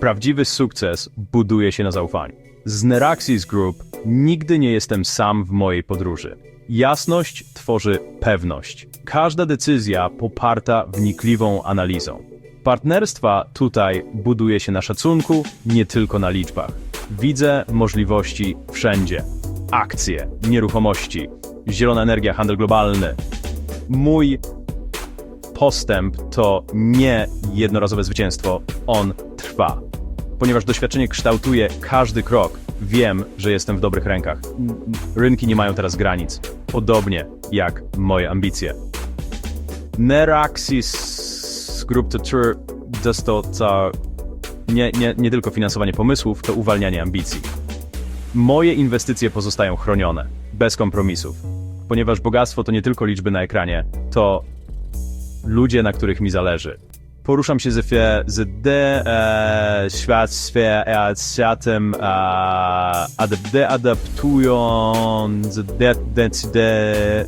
Prawdziwy sukces buduje się na zaufaniu. Z Neraxis Group nigdy nie jestem sam w mojej podróży. Jasność tworzy pewność. Każda decyzja poparta wnikliwą analizą. Partnerstwa tutaj buduje się na szacunku, nie tylko na liczbach. Widzę możliwości wszędzie. Akcje, nieruchomości, zielona energia, handel globalny. Mój postęp to nie jednorazowe zwycięstwo, on trwa. Ponieważ doświadczenie kształtuje każdy krok, wiem, że jestem w dobrych rękach. Rynki nie mają teraz granic, podobnie jak moje ambicje. Neraxis Group to Tour dostarcza nie, nie, nie tylko finansowanie pomysłów, to uwalnianie ambicji. Moje inwestycje pozostają chronione, bez kompromisów, ponieważ bogactwo to nie tylko liczby na ekranie, to ludzie, na których mi zależy. Poruszam się z, z de, e, świat, e, światem, e, adap, de, adaptując, de, de, de,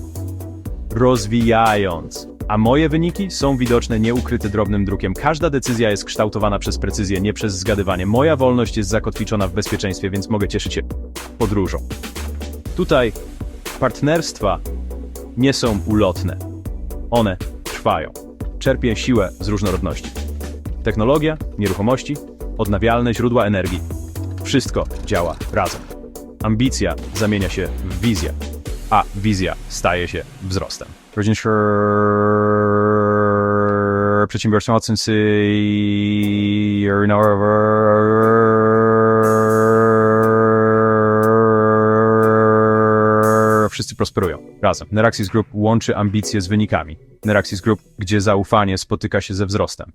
rozwijając. A moje wyniki są widoczne nieukryte drobnym drukiem. Każda decyzja jest kształtowana przez precyzję, nie przez zgadywanie. Moja wolność jest zakotwiczona w bezpieczeństwie, więc mogę cieszyć się podróżą. Tutaj partnerstwa nie są ulotne. One trwają. Czerpię siłę z różnorodności. Technologia, nieruchomości, odnawialne źródła energii. Wszystko działa razem. Ambicja zamienia się w wizję, a wizja staje się wzrostem. Rodzin przedsiębiorstwa Wszyscy prosperują razem. Neraxis Group łączy ambicje z wynikami. Neraxis Group, gdzie zaufanie spotyka się ze wzrostem.